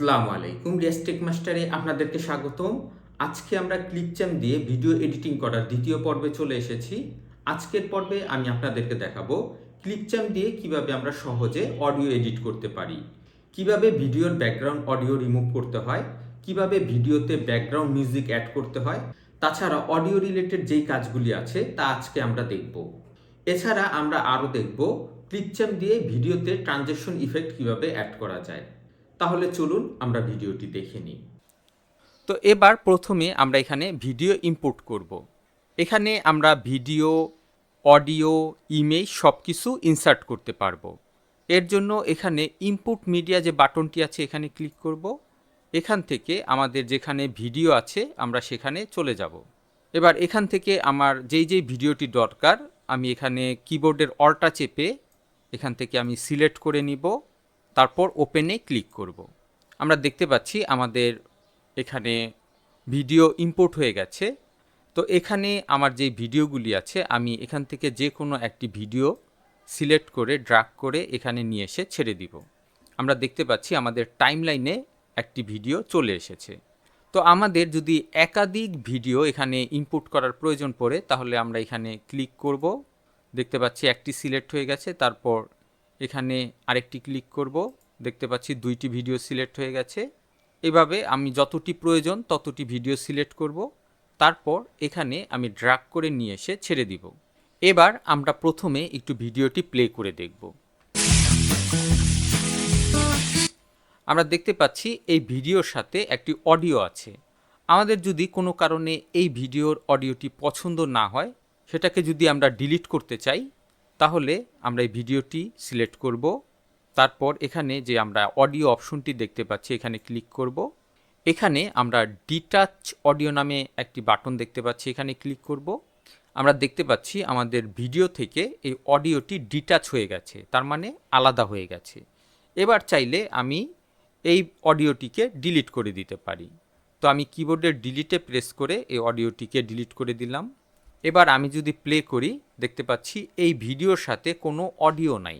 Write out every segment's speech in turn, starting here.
আসসালামু আলাইকুম রিয়াস্টেক মাস্টারে আপনাদেরকে স্বাগতম। আজকে আমরা ক্লিপচ্যাম দিয়ে ভিডিও এডিটিং করার দ্বিতীয় পর্বে চলে এসেছি। আজকের পর্বে আমি আপনাদেরকে দেখাবো ক্লিপচ্যাম দিয়ে কীভাবে আমরা সহজে অডিও এডিট করতে পারি, কীভাবে ভিডিওর ব্যাকগ্রাউন্ড অডিও রিমুভ করতে হয়, কীভাবে ভিডিওতে ব্যাকগ্রাউন্ড মিউজিক অ্যাড করতে হয়, তাছাড়া অডিও রিলেটেড যেই কাজগুলি আছে তা আজকে আমরা দেখব। এছাড়া আমরা আরও দেখব ক্লিপচ্যাম দিয়ে ভিডিওতে ট্রানজেকশন ইফেক্ট কীভাবে অ্যাড করা যায়। তাহলে চলুন আমরা ভিডিওটি দেখে নিই তো এবার প্রথমে আমরা এখানে ভিডিও ইম্পোর্ট করব। এখানে আমরা ভিডিও, অডিও ইমেজ সব কিছু ইনসার্ট করতে পারব এর জন্য এখানে ইনপুট মিডিয়া যে বাটনটি আছে এখানে ক্লিক করব। এখান থেকে আমাদের যেখানে ভিডিও আছে আমরা সেখানে চলে যাব এবার এখান থেকে আমার যেই যেই ভিডিওটি দরকার আমি এখানে কিবোর্ডের অল্টা চেপে এখান থেকে আমি সিলেক্ট করে নিব তারপর ওপেনে ক্লিক করব। আমরা দেখতে পাচ্ছি আমাদের এখানে ভিডিও ইম্পোর্ট হয়ে গেছে। তো এখানে আমার যে ভিডিওগুলি আছে, আমি এখান থেকে যে কোনো একটি ভিডিও সিলেক্ট করে ড্রাগ করে এখানে নিয়ে এসে ছেড়ে দিব। আমরা দেখতে পাচ্ছি আমাদের টাইমলাইনে একটি ভিডিও চলে এসেছে। তো আমাদের যদি একাধিক ভিডিও এখানে ইনপুট করার প্রয়োজন পড়ে, তাহলে আমরা এখানে ক্লিক করব। দেখতে পাচ্ছি একটি সিলেক্ট হয়ে গেছে, তারপর এখানে আরেকটি ক্লিক করব। দেখতে পাচ্ছি দুইটি ভিডিও সিলেক্ট হয়ে গেছে। এভাবে আমি যতটি প্রয়োজন ততটি ভিডিও সিলেক্ট করব। তারপর এখানে আমি ড্রাগ করে নিয়ে এসে ছেড়ে দিব। এবার আমরা প্রথমে একটু ভিডিওটি প্লে করে দেখব। আমরা দেখতে পাচ্ছি এই ভিডিওর সাথে একটি অডিও আছে। আমাদের যদি কোনো কারণে এই ভিডিওর অডিওটি পছন্দ না হয়, সেটাকে যদি আমরা ডিলিট করতে চাই তাহলে আমরা এই ভিডিওটি সিলেক্ট করব। তারপর এখানে যে আমরা অডিও অপশনটি দেখতে পাচ্ছি, এখানে ক্লিক করব। এখানে আমরা ডিটাচ অডিও নামে একটি বাটন দেখতে পাচ্ছি, এখানে ক্লিক করব। আমরা দেখতে পাচ্ছি আমাদের ভিডিও থেকে এই অডিওটি ডিটাচ হয়ে গেছে, তার মানে আলাদা হয়ে গেছে। এবার চাইলে আমি এই অডিওটিকে ডিলিট করে দিতে পারি। তো আমি কিবোর্ডের ডিলিটে প্রেস করে এই অডিওটিকে ডিলিট করে দিলাম। এবার আমি যদি প্লে করি, দেখতে পাচ্ছি এই ভিডিওর সাথে কোনো অডিও নাই।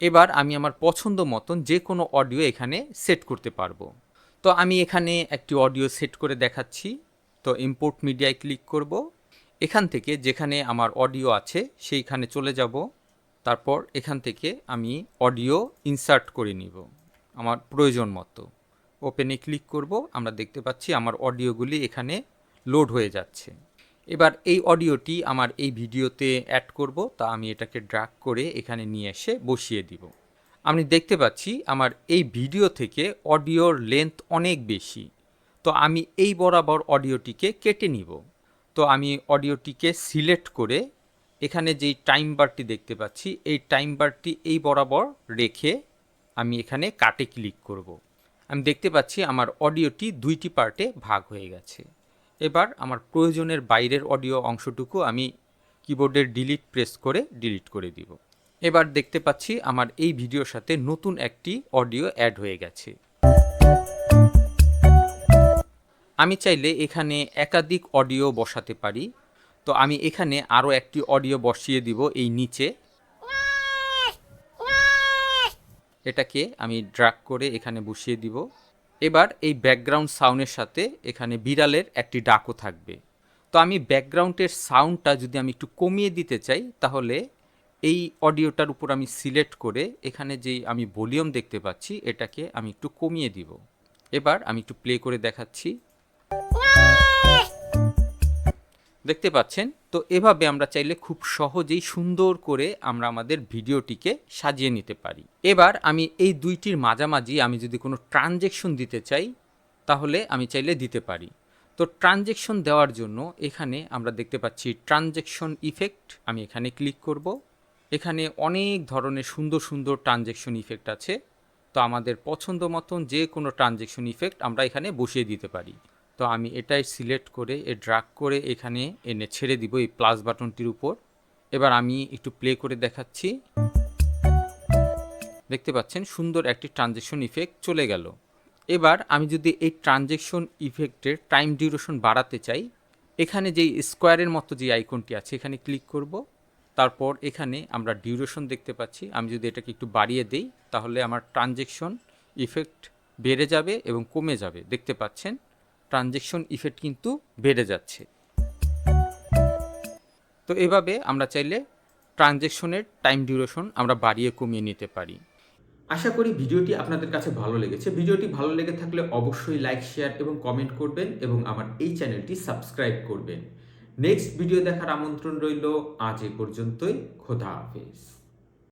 এবার আমি আমার পছন্দ মতন যে কোনো অডিও এখানে সেট করতে পারব। তো আমি এখানে একটি অডিও সেট করে দেখাচ্ছি। তো ইম্পোর্ট মিডিয়ায় ক্লিক করব। এখান থেকে যেখানে আমার অডিও আছে, সেইখানে চলে যাব। তারপর এখান থেকে আমি অডিও ইনসার্ট করে নিব, আমার প্রয়োজন মতো। ওপেনে ক্লিক করব, আমরা দেখতে পাচ্ছি আমার অডিওগুলি এখানে লোড হয়ে যাচ্ছে। এবার এই অডিওটি আমার এই ভিডিওতে অ্যাড করব, তা আমি এটাকে ড্রাগ করে এখানে নিয়ে এসে বসিয়ে দিব। আমি দেখতে পাচ্ছি আমার এই ভিডিও থেকে অডিওর লেন্থ অনেক বেশি। তো আমি এই বরাবর অডিওটিকে কেটে নিব। তো আমি অডিওটিকে সিলেক্ট করে এখানে যেই টাইম বারটি দেখতে পাচ্ছি, এই টাইম বারটি এই বরাবর রেখে আমি এখানে কাটে ক্লিক করব। আমি দেখতে পাচ্ছি আমার অডিওটি দুইটি পার্টে ভাগ হয়ে গেছে। এবার আমার প্রয়োজনের বাইরের অডিও অংশটুকু আমি কিবোর্ডের ডিলিট প্রেস করে ডিলিট করে দিব। এবার দেখতে পাচ্ছি আমার এই ভিডিওর সাথে নতুন একটি অডিও অ্যাড হয়ে গেছে। আমি চাইলে এখানে একাধিক অডিও বসাতে পারি। তো আমি এখানে আরও একটি অডিও বসিয়ে দিব এই নিচে। এটাকে আমি ড্রাগ করে এখানে বসিয়ে দিব। এবার এই ব্যাকগ্রাউন্ড সাউন্ডের সাথে এখানে বিড়ালের একটি ডাকও থাকবে। তো আমি ব্যাকগ্রাউন্ডের সাউন্ডটা যদি আমি একটু কমিয়ে দিতে চাই, তাহলে এই অডিওটার উপর আমি সিলেক্ট করে এখানে যেই আমি ভলিউম দেখতে পাচ্ছি, এটাকে আমি একটু কমিয়ে দিব। এবার আমি একটু প্লে করে দেখাচ্ছি। দেখতে পাচ্ছেন? তো এভাবে আমরা চাইলে খুব সহজেই সুন্দর করে আমরা আমাদের ভিডিওটিকে সাজিয়ে নিতে পারি। এবার আমি এই দুইটির মাঝামাঝি আমি যদি কোনো ট্রানজেকশন দিতে চাই, তাহলে আমি চাইলে দিতে পারি। তো ট্রানজেকশন দেওয়ার জন্য এখানে আমরা দেখতে পাচ্ছি ট্রানজেকশন ইফেক্ট, আমি এখানে ক্লিক করব। এখানে অনেক ধরনের সুন্দর সুন্দর ট্রানজেকশন ইফেক্ট আছে। তো আমাদের পছন্দ মতন যে কোনো ট্রানজেকশন ইফেক্ট আমরা এখানে বসিয়ে দিতে পারি। তো আমি এটাই সিলেক্ট করে, এ ড্রাগ করে এখানে এনে ছেড়ে দিব এই প্লাস বাটনটির উপর। এবার আমি একটু প্লে করে দেখাচ্ছি। দেখতে পাচ্ছেন সুন্দর একটি ট্রানজেকশন ইফেক্ট চলে গেল। এবার আমি যদি এই ট্রানজেকশন ইফেক্টের টাইম ডিউরেশন বাড়াতে চাই, এখানে যেই স্কোয়ারের মতো যে আইকনটি আছে, এখানে ক্লিক করব। তারপর এখানে আমরা ডিউরেশন দেখতে পাচ্ছি। আমি যদি এটাকে একটু বাড়িয়ে দেই, তাহলে আমার ট্রানজেকশন ইফেক্ট বেড়ে যাবে এবং কমে যাবে। দেখতে পাচ্ছেন? ট্রানজেকশন ইফেক্ট কিন্তু বেড়ে যাচ্ছে। তো এভাবে আমরা চাইলে ট্রানজেকশনের টাইম ডিউরেশন আমরা বাড়িয়ে কমিয়ে নিতে পারি। আশা করি ভিডিওটি আপনাদের কাছে ভালো লেগেছে। ভিডিওটি ভালো লেগে থাকলে অবশ্যই লাইক, শেয়ার এবং কমেন্ট করবেন এবং আমার এই চ্যানেলটি সাবস্ক্রাইব করবেন। নেক্সট ভিডিও দেখার আমন্ত্রণ রইল আজ এ পর্যন্তই। খোদা হাফেজ।